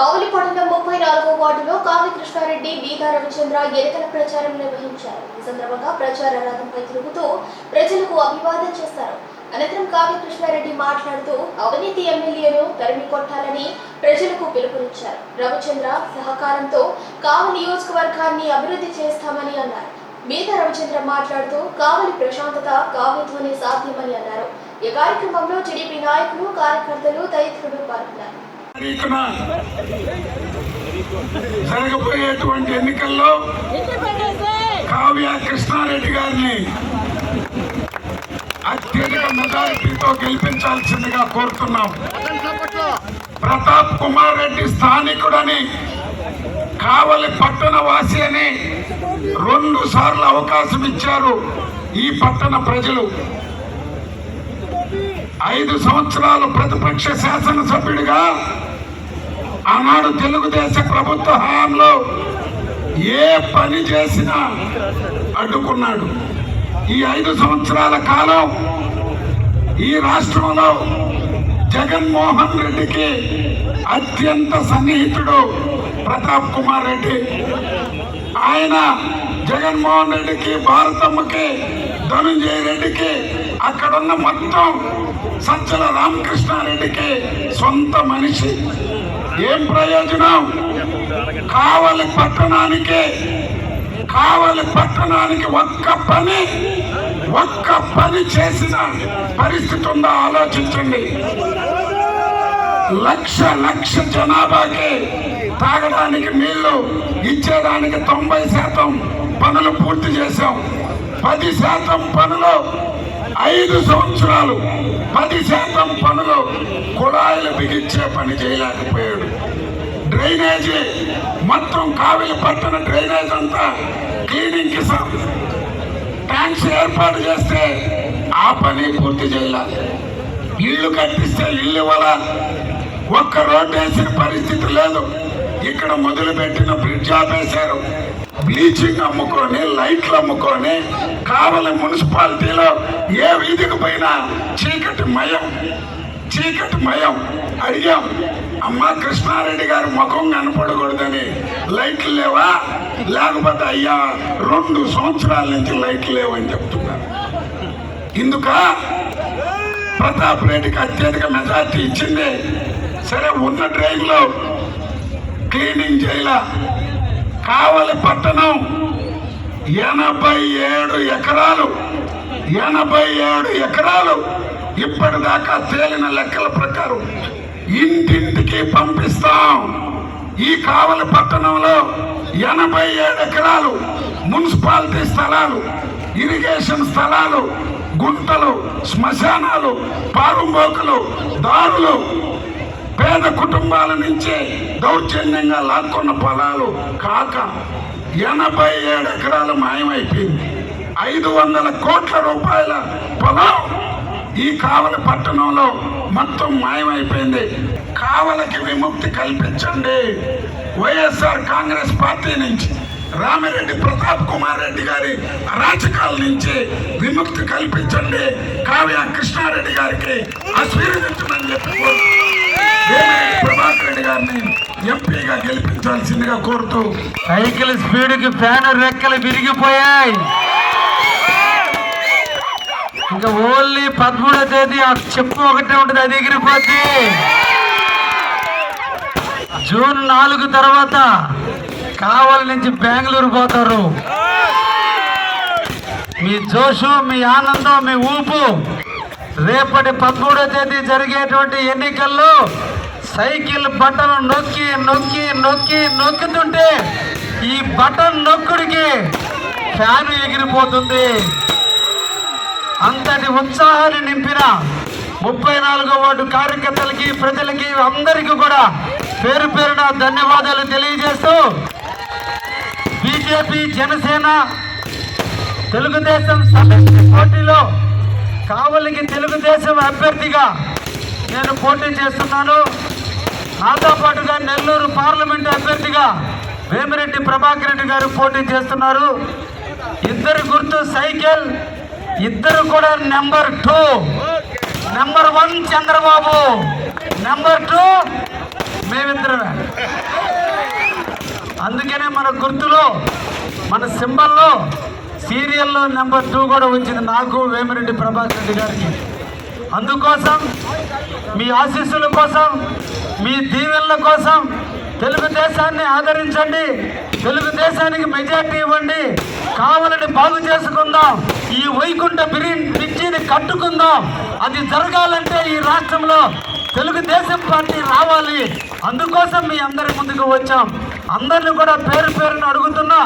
కావలిపట్నం ముప్పై నాలుగో వార్డులో కావి కృష్ణారెడ్డి బీదా రవిచంద్ర ఎన్నికల ప్రచారం నిర్వహించారు. ఈ సందర్భంగా ప్రచార రథంపై తిరుగుతూ ప్రజలకు అభివాదం చేస్తారు అనంతరం కావి కృష్ణారెడ్డి మాట్లాడుతూ అవినీతి ఎమ్మెల్యేను తరిమి కొట్టాలని ప్రజలకు పిలుపునిచ్చారు. రవిచంద్ర సహకారంతో కావలి నియోజకవర్గాన్ని అభివృద్ధి చేస్తామని అన్నారు. బీదా రవిచంద్ర మాట్లాడుతూ కావలి ప్రశాంతత కావితోనే సాధ్యమని అన్నారు. ఈ కార్యక్రమంలో టీడీపీ నాయకులు కార్యకర్తలు తదితరులు పాల్గొన్నారు. తారీఖున జరగబోయేటువంటి ఎన్నికల్లో కావ్య కృష్ణారెడ్డి గారిని అత్యధిక మెజారిటీతో గెలిపించాల్సిందిగా కోరుతున్నాం. ప్రతాప్ కుమార్ రెడ్డి స్థానికుడని కావలి పట్టణ వాసి అని రెండు సార్లు అవకాశం ఇచ్చారు ఈ పట్టణ ప్రజలు. ఐదు సంవత్సరాలు ప్రతిపక్ష శాసనసభ్యుడిగా ఆనాడు తెలుగుదేశ ప్రభుత్వ హయాంలో ఏ పని చేసినా అడ్డుకున్నాడు. ఈ ఐదు సంవత్సరాల కాలం ఈ రాష్ట్రంలో జగన్మోహన్ రెడ్డికి అత్యంత సన్నిహితుడు ప్రతాప్ కుమార్ రెడ్డి. ఆయన జగన్మోహన్ రెడ్డికి భారతమ్మకి ధనుంజయ రెడ్డికి అక్కడున్న మొత్తం సజ్జల రామకృష్ణారెడ్డికి సొంత మనిషి. ఏం ప్రయోజనం? కావలి పట్టణానికి కావలి పట్టణానికి ఒక్క పని ఒక్క పని చేసిన పరిస్థితి ఉందా? ఆలోచించండి. లక్ష లక్ష జనాభాకి తాగడానికి నీళ్ళు ఇచ్చేదానికి తొంభై శాతం పనులు పూర్తి చేశాం. పది శాతం పనులు ఐదు సంవత్సరాలు పది శాతం పనులు కుళాయిలు బిగించే పని చేయలేకపోయాడు. డ్రైనేజీ మొత్తం కావిలి పట్టణ డ్రైనేజ్ అంతా క్లీనింగ్కి ట్యాంక్స్ ఏర్పాటు చేస్తే ఆ పని పూర్తి చేయాలి. ఇల్లు కట్టిస్తే ఇల్లు ఇవ్వాలా? ఒక్క రోడ్డు వేసిన పరిస్థితి లేదు. ఇక్కడ మొదలుపెట్టిన బ్రిడ్జ్ ఆపేశారు. బ్లీచింగ్ అమ్ముకొని లైట్లు అమ్ముకొని కావలి మున్సిపాలిటీలో ఏ వీధికి పోయినా చీకటి మయం. చీకటి మయం అడిగాం అమ్మ కృష్ణారెడ్డి గారు ముఖం కనపడకూడదని లైట్లు లేవా? లేకపోతే అయ్యా రెండు సంవత్సరాల నుంచి లైట్లు లేవని చెప్తున్నారు. ఇందుక? ప్రతాప్ రెడ్డికి అత్యధిక మెజార్టీ ఇచ్చింది. సరే ఉన్న డ్రైన్లో క్లీనింగ్ చేయాల? కావలి పట్టణం ఎనభై ఏడు ఎకరాలు ఎనభై ఏడు ఎకరాలు ఇప్పటిదాకా తేలిన లెక్కల ప్రకారం ఇంటింటికి పంపిస్తాం. ఈ కావలి పట్టణంలో ఎనభై ఏడు ఎకరాలు మున్సిపాలిటీ స్థలాలు ఇరిగేషన్ స్థలాలు గుంటలు శ్మశానాలు పారుంబోకులు దారులు పేద కుటుంబాల నుంచే దౌర్జన్యంగా లాక్కున్న పొలాలు కాక ఎనభై ఏడు ఎకరాలు మాయమైపోయింది. ఐదు వందల కోట్ల రూపాయల పొలం ఈ కావలి పట్టణంలో మొత్తం మాయమైపోయింది. కావలకి విముక్తి కల్పించండి. వైఎస్ఆర్ కాంగ్రెస్ పార్టీ నుంచి రామిరెడ్డి ప్రతాప్ కుమార్ రెడ్డి గారి అరాచకాల నుంచి విముక్తి కల్పించండి. కావ్య కృష్ణారెడ్డి గారికి ఆశీర్వదించమని చెప్పి ప్రభాకర్ రెడ్డి గారిని ఎంపీగా గెలిపించాల్సిందిగా కోరుతూ సైకిల్ స్పీడ్కి ఫ్యాన్ రెక్కలు విరిగిపోయాయి. ఇంకా ఓన్లీ పదమూడో తేదీ ఆ చెప్పు ఒకటే ఉంటుంది అది ఎగిరిపోద్ది. జూన్ నాలుగు తర్వాత కావలి నుంచి బెంగళూరు పోతారు. మీ జోషు మీ ఆనందం మీ ఊపు రేపటి పదమూడో తేదీ జరిగేటువంటి ఎన్నికల్లో సైకిల్ బటన్ నొక్కి నొక్కి నొక్కి నొక్కుతుంటే ఈ బటన్ నొక్కుడికి ఫ్యాన్ ఎగిరిపోతుంది. అంతటి ఉత్సాహాన్ని నింపిన ముప్పై నాలుగో వార్డు కార్యకర్తలకి ప్రజలకి అందరికీ కూడా పేరు పేరున ధన్యవాదాలు తెలియజేస్తూ బీజేపీ జనసేన తెలుగుదేశం సమిష్టి పోటీలో కావలికి తెలుగుదేశం అభ్యర్థిగా నేను పోటీ చేస్తున్నాను. నాతో పాటుగా నెల్లూరు పార్లమెంట్ అభ్యర్థిగా వేమిరెడ్డి ప్రభాకర్ రెడ్డి గారు పోటీ చేస్తున్నారు. ఇద్దరు గుర్తు సైకిల్ ఇద్దరు కూడా number two. Number one Chandrababu. Number two మేమిద్దరమే. అందుకనే మన గుర్తులో మన సింబల్లో సీరియల్లో నెంబర్ టూ కూడా వచ్చింది నాకు వేమిరెడ్డి ప్రభాకర్ రెడ్డి గారికి. అందుకోసం మీ ఆశీస్సుల కోసం మీ దీవెనల కోసం తెలుగుదేశాన్ని ఆదరించండి. తెలుగుదేశానికి మెజార్టీ ఇవ్వండి. కావాలని బాగు చేసుకుందాం. ఈ వైకుంఠ బిరి బ్రిడ్జిని కట్టుకుందాం. అది జరగాలంటే ఈ రాష్ట్రంలో తెలుగుదేశం పార్టీ రావాలి. అందుకోసం మీ అందరి ముందుకు వచ్చాం. అందరిని కూడా పేరు పేరును అడుగుతున్నా.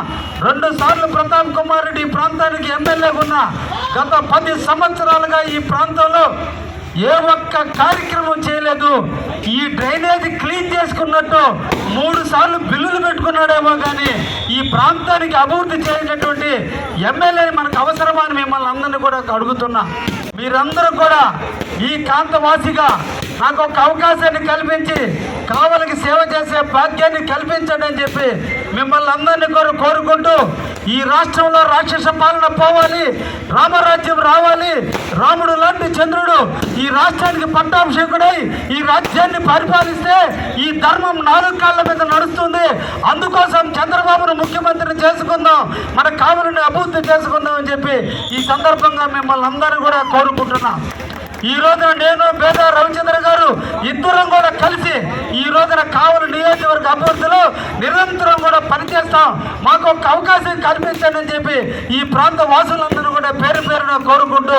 రెండు సార్లు ప్రతాప్ కుమార్ రెడ్డి ఈ ప్రాంతానికి ఎమ్మెల్యేగా ఉన్నా. గత పది సంవత్సరాలుగా ఈ ప్రాంతంలో ఏ ఒక్క కార్యక్రమం చేయలేదు. ఈ డ్రైనేజ్ క్లీన్ చేసుకున్నట్టు మూడు సార్లు బిల్లులు పెట్టుకున్నాడేమో కానీ ఈ ప్రాంతానికి అభివృద్ధి చేయనటువంటి ఎమ్మెల్యే మనకు అవసరమని మిమ్మల్ని అందరినీ కూడా అడుగుతున్నా. మీరందరూ కూడా ఈ ప్రాంతవాసిగా నాకు ఒక అవకాశాన్ని కల్పించి కావలికి సేవ చేసే భాగ్యాన్ని కల్పించండి అని చెప్పి మిమ్మల్ని అందరినీ కోరు కోరుకుంటూ ఈ రాష్ట్రంలో రాక్షస పాలన పోవాలి రామరాజ్యం రావాలి రాముడు లాంటి చంద్రుడు ఈ రాష్ట్రానికి పట్టాభిషేకుడై ఈ రాజ్యాన్ని పరిపాలిస్తే ఈ ధర్మం నాలుగు కాళ్ళ మీద నడుస్తుంది. అందుకోసం చంద్రబాబును ముఖ్యమంత్రిని చేసుకుందాం మన కావలిని అభివృద్ధి చేసుకుందాం అని చెప్పి ఈ సందర్భంగా మిమ్మల్ని అందరూ కూడా కోరుకుంటున్నాం. ఈ రోజున నేను పేద రవిచంద్ర గారు ఇద్దరం కూడా కలిసి ఈ రోజున కావలి నియోజకవర్గ అభివృద్ధిలో నిరంతరం కూడా పనిచేస్తాం మాకు అని చెప్పి ఈ ప్రాంత వాసులందరూ కూడా పేరు పేరున కోరుకుంటూ